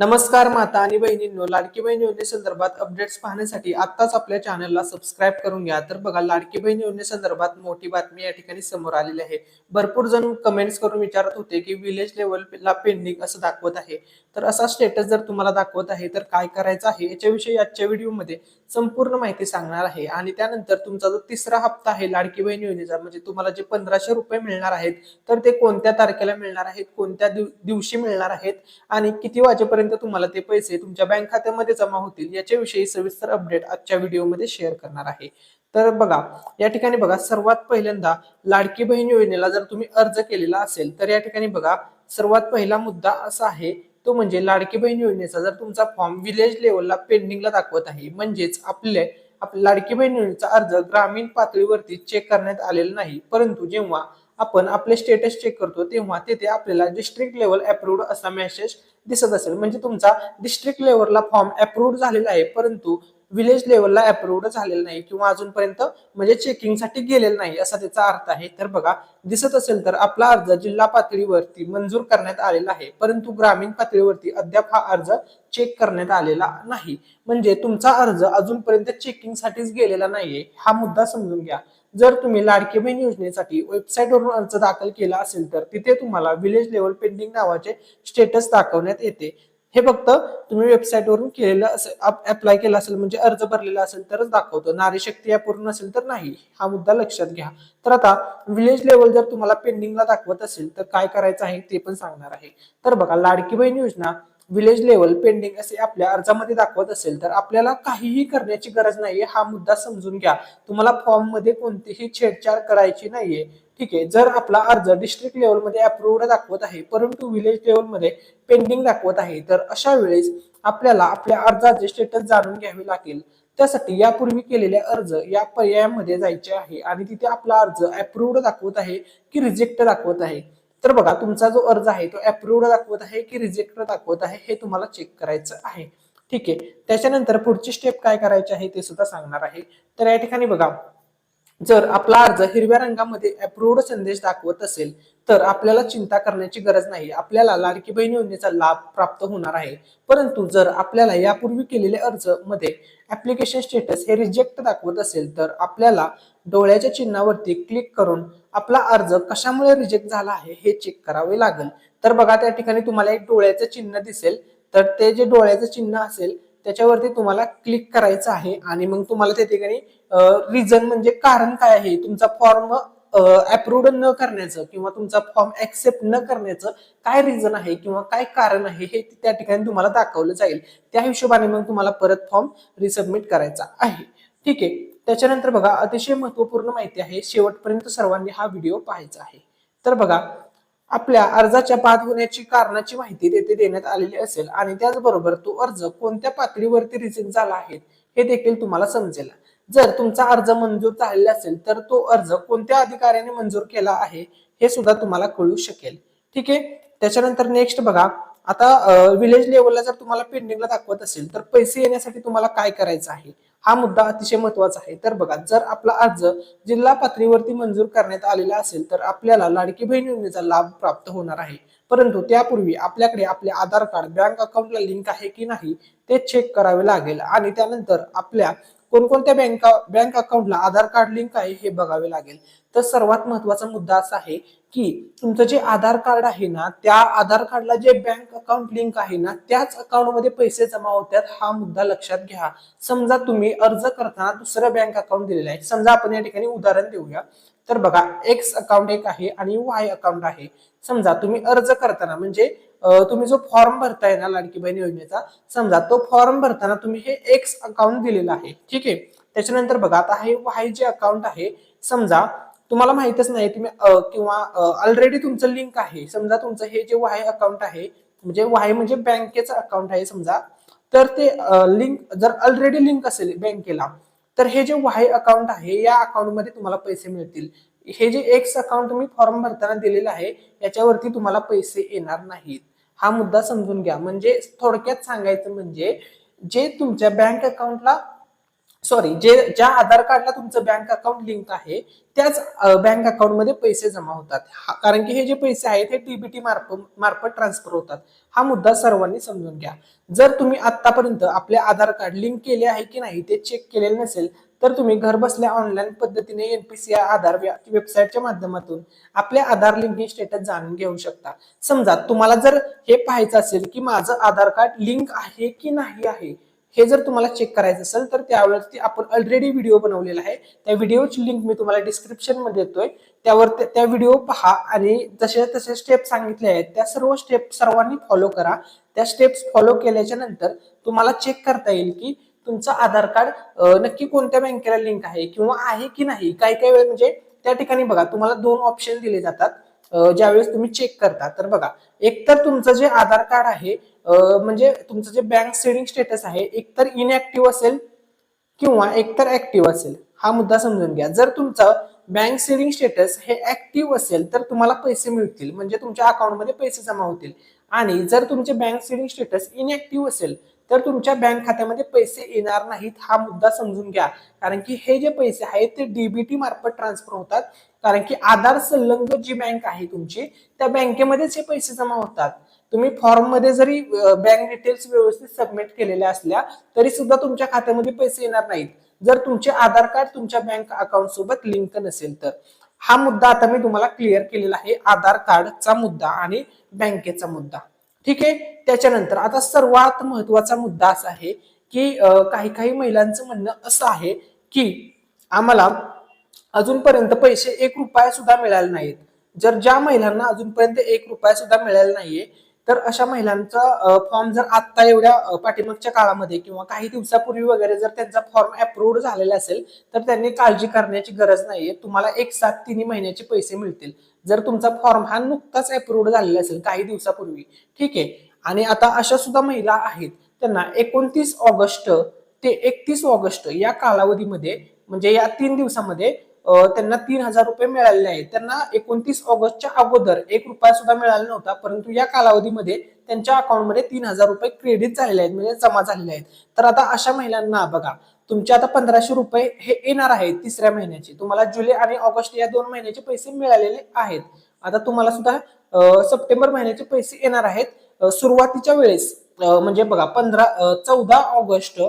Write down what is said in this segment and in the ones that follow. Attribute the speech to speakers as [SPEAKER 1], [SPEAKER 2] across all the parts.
[SPEAKER 1] नमस्कार माता आणि बहिणींनो लाडकी बहीण योजनेसंदर्भात अपडेट्स पाहण्यासाठी आत्ताच आपल्या चॅनलला सबस्क्राईब करून घ्या. तर बघा लाडकी बहीण योजनेसंदर्भात मोठी बातमी या ठिकाणी समोर आलेली आहे. भरपूर जण कमेंट्स करून विचारत होते की विलेज लेवलला पेंडिंग असं दाखवत आहे. तर असा स्टेटस जर तुम्हाला दाखवत आहे तर काय करायचं आहे याच्याविषयी आजच्या व्हिडिओमध्ये संपूर्ण माहिती सांगणार आहे. आणि त्यानंतर तुमचा जो तिसरा हप्ता आहे लाडकी बहीण योजनेचा म्हणजे तुम्हाला जे पंधराशे रुपये मिळणार आहेत तर ते कोणत्या तारखेला मिळणार आहेत कोणत्या दिवशी मिळणार आहेत आणि किती वाजेपर्यंत तुम्हाला ते पैसे तुमच्या बँक खात्यामध्ये जमा होतील याच्याविषयी सविस्तर अपडेट आजच्या व्हिडिओमध्ये शेअर करणार आहे. तर बघा या ठिकाणी बघा सर्वात पहिल्यांदा लाडकी बहीण योजनेला जर तुम्ही अर्ज केलेला असेल तर या ठिकाणी बघा सर्वात पहिला मुद्दा असा आहे तो म्हणजे लाडकी बहीण योजनेचा जर तुमचा फॉर्म विलेज लेवलला पेंडिंगला दाखवत आहे म्हणजेच आपले लाडकी बहीण योजनेचा अर्ज ग्रामीण पातळीवरती चेक करण्यात आलेला नाही परंतु जेव्हा आपण आपले स्टेटस चेक करतो तेव्हा तिथे आपल्याला डिस्ट्रिक्ट लेवल अप्रूव्ड असा मेसेज दिसत असेल. म्हणजे तुमचा डिस्ट्रिक्ट लेवलला फॉर्म अप्रूव्ड झालेला आहे परंतु विलेज लेवलला अप्रूव्ड झालेला नाही किंवा अजूनपर्यंत म्हणजे चेकिंगसाठी गेलेला नाही असा त्याचा अर्थ आहे. तर बघा दिसत असेल तर आपला अर्ज जिल्हा पातळीवरती मंजूर करण्यात आलेला आहे परंतु ग्रामीण पातळीवरती अद्याप हा अर्ज चेक करण्यात आलेला नाही. म्हणजे तुमचा अर्ज अजूनपर्यंत चेकिंगसाठीच गेलेला नाहीये हा मुद्दा समजून घ्या. जर तुम्ही लाडकी बहीण योजनेसाठी वेबसाईटवरून अर्ज दाखल केला असेल तर तिथे तुम्हाला विलेज लेवल पेंडिंग नावाचे स्टेटस दाखवण्यात येते. हे फक्त तुम्ही वेबसाईटवरून केलेलं असेल अप्लाय केलं असेल म्हणजे अर्ज भरलेला असेल तरच दाखवतो. नारी शक्ती पूर्ण असेल तर नाही. हा मुद्दा लक्षात घ्या. तर आता विलेज लेवल जर तुम्हाला पेंडिंगला दाखवत असेल तर काय करायचं आहे ते पण सांगणार आहे. तर बघा लाडकी बहीण योजना विलेज लेवल पेंडिंग असे आपल्या अर्जामध्ये दाखवत असेल तर आपल्याला काहीही करण्याची गरज नाहीये. हा मुद्दा समजून घ्या. तुम्हाला फॉर्ममध्ये कोणतीही छेडछाड करायची नाहीये. ठीक आहे? जर आपला अर्ज डिस्ट्रिक्ट लेवलमध्ये अप्रूव्ड दाखवत आहे परंतु विलेज लेवलमध्ये पेंडिंग दाखवत आहे तर अशा वेळेस आपल्याला आपल्या अर्जाचे स्टेटस जाणून घ्यावे लागेल. त्यासाठी यापूर्वी केलेले अर्ज या पर्यायामध्ये जायचे आहे आणि तिथे आपला अर्ज अप्रूव्ड दाखवत आहे की रिजेक्ट दाखवत आहे. तर बघा तुमचा जो अर्ज आहे तो अप्रूव्ड दाखवत आहे की रिजेक्ट दाखवत आहे हे तुम्हाला चेक करायचं आहे. ठीक आहे? त्याच्यानंतर पुढची स्टेप काय करायची आहे ते सुद्धा सांगणार आहे. तर या ठिकाणी बघा जर आपला अर्ज हिरव्या रंगामध्ये अप्रूव्ड संदेश दाखवत असेल तर आपल्याला चिंता करण्याची गरज नाही. आपल्याला लाडकी बहीण योजनेचा लाभ प्राप्त होणार आहे. परंतु जर आपल्याला यापूर्वी केलेले अर्जमध्ये ऍप्लिकेशन स्टेटस हे रिजेक्ट दाखवत असेल तर आपल्याला डोळ्याच्या चिन्हावरती क्लिक करून आपला अर्ज कशामुळे रिजेक्ट झाला आहे हे चेक करावे लागेल. तर बघा त्या ठिकाणी तुम्हाला एक डोळ्याचं चिन्ह दिसेल. तर ते जे डोळ्याचं चिन्ह असेल त्याच्यावरती तुम्हाला क्लिक करायचं आहे आणि मग तुम्हाला त्या ठिकाणी रिझन म्हणजे कारण काय आहे तुमचा फॉर्म अप्रूव्ड न करण्याचं किंवा तुमचा फॉर्म ऍक्सेप्ट न करण्याचं काय रिझन आहे किंवा काय कारण आहे हे त्या ठिकाणी तुम्हाला दाखवलं जाईल. त्या हिशोबाने मग तुम्हाला परत फॉर्म रिसबमिट करायचा आहे. ठीक आहे. त्याच्यानंतर बघा अतिशय महत्त्वपूर्ण माहिती आहे. शेवटपर्यंत सर्वांनी हा व्हिडिओ पाहायचा आहे. तर बघा आपल्या अर्जाच्या बाद होण्याची कारणाची माहिती तेथे देण्यात आलेली असेल. आणि त्याचबरोबर तो अर्ज कोणत्या पातळीवरती रिजेक्ट झाला आहे हे देखील तुम्हाला समजेल. जर तुमचा अर्ज मंजूर झालेला असेल तर तो अर्ज कोणत्या अधिकाऱ्याने मंजूर केला आहे हे सुद्धा तुम्हाला कळू शकेल. ठीक आहे? त्याच्यानंतर नेक्स्ट बघा. आता विलेज लेवलला जर तुम्हाला पेंडिंगला दाखवत असेल तर पैसे येण्यासाठी तुम्हाला काय करायचं आहे? हा मुद्दा अतिशय महत्त्वाचा आहे. तर बघा जर आपला अर्ज जिल्हा पातळीवरती मंजूर करण्यात आलेला असेल तर आपल्याला लाडकी बहीण योजनेचा लाभ प्राप्त होणार आहे. परंतु त्यापूर्वी आपल्याकडे आपले आधार कार्ड बँक अकाउंटला लिंक आहे की नाही ते चेक करावे लागेल. आणि त्यानंतर आपल्या कोणकोणत्या बँका बँक अकाउंटला आधार कार्ड लिंक आहे हे बघावे लागेल. तर सर्वात महत्त्वाचा मुद्दा असा आहे की तुमचं जे आधार कार्ड आहे ना त्या आधार कार्डला जे बँक अकाउंट लिंक आहे ना त्याच अकाउंटमध्ये पैसे जमा होतात हा मुद्दा लक्षात घ्या. समजा तुम्ही अर्ज करताना दुसरं बँक अकाउंट दिलेलं आहे. समजा आपण या ठिकाणी उदाहरण देऊया. तर बघा एक्स अकाउंट एक आहे आणि वाय अकाउंट आहे. समजा तुम्ही अर्ज करताना म्हणजे तुम्ही जो फॉर्म भरताय ना लाडकी बहीण योजनेचा समजा तो फॉर्म भरताना तुम्ही हे एक्स अकाउंट दिलेलं आहे. ठीक आहे? त्याच्यानंतर बघा आता हे वाय जे अकाउंट आहे समजा तुम्हाला माहितच नाही तुम्ही किंवा ऑलरेडी तुमचं लिंक आहे. समजा तुमचं हे जे वाय अकाउंट आहे म्हणजे वाय म्हणजे बँकेचं अकाउंट आहे समजा. तर ते लिंक जर ऑलरेडी लिंक असेल बँकेला तर हे जे वाय अकाउंट आहे या अकाउंटमध्ये तुम्हाला पैसे मिळतील. हे जे एक्स अकाउंट तुम्ही फॉर्म भरताना दिलेलं आहे याच्यावरती तुम्हाला पैसे येणार नाहीत. हा मुद्दा समजून घ्या. म्हणजे थोडक्यात सांगायचं म्हणजे जे तुमच्या बँक अकाउंटला सॉरी जे ज्या आधार कार्डला तुमचं बँक अकाउंट लिंक आहे त्याच बँक अकाउंटमध्ये पैसे जमा होतात. हा- कारण की हे जे पैसे आहेत हे टीबीटी मार्फत मार्फत ट्रान्सफर होतात. हा मुद्दा सर्वांनी समजून घ्या. जर तुम्ही आतापर्यंत आपले आधार कार्ड लिंक केले आहे की नाही ते चेक केलेले नसेल तर तुम्ही घरबसल्या ऑनलाईन पद्धतीने एनपीसीआय आधार वेबसाईटच्या माध्यमातून आपल्या आधार लिंकिंग स्टेटस जाणून घेऊ शकता. समजा तुम्हाला जर हे पाहायचं असेल की माझं आधार कार्ड लिंक आहे की नाही आहे हे जर तुम्हाला चेक करायचं असेल तर त्यावेळेस आपण ऑलरेडी व्हिडिओ बनवलेला आहे. त्या व्हिडिओची लिंक मी तुम्हाला डिस्क्रिप्शनमध्ये देतोय. त्यावर त्या व्हिडिओ पहा आणि जसे तसे स्टेप सांगितले आहेत त्या सर्व स्टेप सर्वांनी फॉलो करा. त्या स्टेप्स फॉलो केल्याच्यानंतर तुम्हाला चेक करता येईल की तुमचं आधार कार्ड नक्की कोणत्या बँकेला लिंक आहे किंवा आहे की नाही? काही काही वेळ म्हणजे त्या ठिकाणी बघा तुम्हाला दोन ऑप्शन दिले जातात. ज्यावेळेस तुम्ही चेक करता तर बघा एक तर तुमचं जे आधार कार्ड आहे म्हणजे तुमचं जे बँक सेविंग स्टेटस आहे एकतर इनऍक्टिव्ह असेल किंवा एकतर ऍक्टिव्ह असेल हा मुद्दा समजून घ्या. जर तुमचं बँक सेविंग स्टेटस हे ऍक्टिव्ह असेल तर तुम्हाला पैसे मिळतील. म्हणजे तुमच्या अकाउंटमध्ये पैसे जमा होतील. आणि जर तुमचे बँक सेविंग स्टेटस इनऍक्टिव्ह असेल तर तुमच्या बँक खात्यामध्ये पैसे येणार नाहीत हा मुद्दा समजून घ्या. कारण की हे जे पैसे आहेत ते डीबीटी मार्फत ट्रान्सफर होतात. कारण की आधार संलग्न जी बँक आहे तुमची त्या बँकेमध्येच हे पैसे जमा होतात. तुम्ही फॉर्ममध्ये जरी बँक डिटेल्स व्यवस्थित सबमिट केलेल्या असल्या तरी सुद्धा तुमच्या खात्यामध्ये पैसे येणार नाहीत. जर तुमचे आधार कार्ड तुमच्या बँक अकाउंट सोबत लिंक नसेल तर. हा मुद्दा आता मी तुम्हाला क्लिअर केलेला आहे. आधार कार्डचा मुद्दा आणि बँकेचा मुद्दा. ठीक आहे? त्याच्यानंतर आता सर्वात महत्त्वाचा मुद्दा असा आहे की काही काही महिलांचं म्हणणं असं आहे की आम्हाला अजूनपर्यंत पैसे एक रुपया सुद्धा मिळाले नाहीत. जर ज्या महिलांना अजूनपर्यंत एक रुपया सुद्धा मिळाला नाहीये तर अशा महिलांचा फॉर्म जर आता एवढ्या पाठीमागच्या काळामध्ये किंवा काही दिवसापूर्वी वगैरे जर त्यांचा फॉर्म अप्रूव्ह झालेला असेल तर त्यांनी काळजी करण्याची गरज नाहीये. तुम्हाला एक सात तिन्ही महिन्याचे पैसे मिळतील. जर तुमचा फॉर्म हा नुकताच अप्रूव्ह झालेला असेल काही दिवसापूर्वी ठीक आहे. आणि आता अशा सुद्धा महिला आहेत त्यांना एकोणतीस ऑगस्ट ते एकतीस ऑगस्ट या कालावधीमध्ये म्हणजे या तीन दिवसामध्ये त्यांना तीन हजार रुपये मिळालेले आहेत त्यांना एकोणतीस ऑगस्टच्या अगोदर एक रुपया सुद्धा मिळाला नव्हता परंतु या कालावधीमध्ये त्यांच्या अकाउंटमध्ये तीन हजार रुपये क्रेडिट झालेले आहेत म्हणजे जमा झालेले आहेत. तर आता अशा महिलांना बघा तुमचे आता पंधराशे रुपये हे येणार आहेत तिसऱ्या महिन्याचे. तुम्हाला जुलै आणि ऑगस्ट या दोन महिन्याचे पैसे मिळालेले आहेत. आता तुम्हाला सुद्धा सप्टेंबर महिन्याचे पैसे येणार आहेत. सुरुवातीच्या वेळेस म्हणजे बघा पंधरा चौदा ऑगस्ट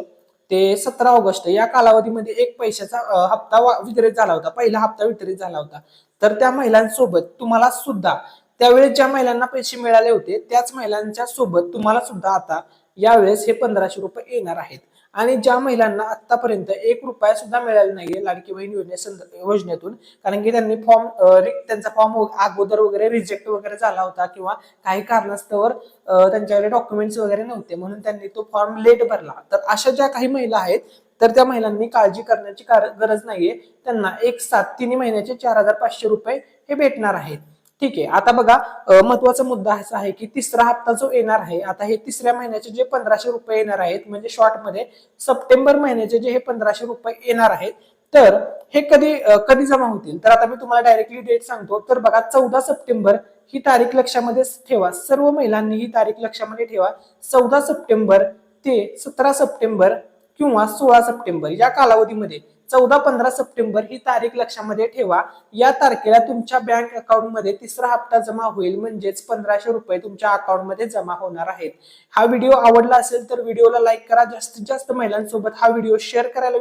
[SPEAKER 1] ते सतरा ऑगस्ट या कालावधीमध्ये एक पैशाचा हप्ता वितरित झाला होता. पहिला हप्ता वितरित झाला होता. तर त्या महिलांसोबत तुम्हाला सुद्धा त्यावेळेस ज्या महिलांना पैसे मिळाले होते त्याच महिलांच्या सोबत तुम्हाला सुद्धा आता यावेळेस हे पंधराशे रुपये येणार आहेत. आणि ज्या महिलांना आतापर्यंत एक रुपया सुद्धा मिळाला नाहीये लाडकी बहीण योजने योजनेतून कारण की त्यांनी फॉर्म त्यांचा फॉर्म अगोदर वगैरे रिजेक्ट वगैरे झाला होता किंवा काही कारणास्तव त्यांच्याकडे डॉक्युमेंट्स वगैरे नव्हते. म्हणून त्यांनी तो फॉर्म लेट भरला. तर अशा ज्या काही महिला आहेत तर त्या महिलांनी काळजी करण्याची गरज नाहीये. त्यांना एक सात तिन्ही महिन्याचे चार हजार पाचशे रुपये हे भेटणार आहेत. ठीक आहे. आता बघा महत्त्वाचा मुद्दा असा आहे की तिसरा हप्ता जो येणार आहे आता हे तिसऱ्या महिन्याचे जे पंधराशे रुपये येणार आहेत म्हणजे शॉर्टमध्ये सप्टेंबर महिन्याचे जे हे पंधराशे रुपये येणार आहेत तर हे कधी कधी जमा होतील? तर आता मी तुम्हाला डायरेक्टली डेट सांगतो. तर बघा चौदा सप्टेंबर ही तारीख लक्षामध्ये ठेवा. सर्व महिलांनी ही तारीख लक्षामध्ये ठेवा. चौदा सप्टेंबर ते सतरा सप्टेंबर किंवा सोळा सप्टेंबर या कालावधीमध्ये चौदा पंधरा सप्टेंबर ही तारीख लक्षामध्ये ठेवा. या तारखेला तुमच्या बँक अकाउंटमध्ये तिसरा हप्ता जमा होईल. म्हणजेच पंधराशे रुपये तुमच्या अकाउंटमध्ये जमा होणार आहेत. हा व्हिडिओ आवडला असेल तर व्हिडिओला लाईक करा. जास्तीत जास्त महिलांसोबत हा व्हिडिओ शेअर करायला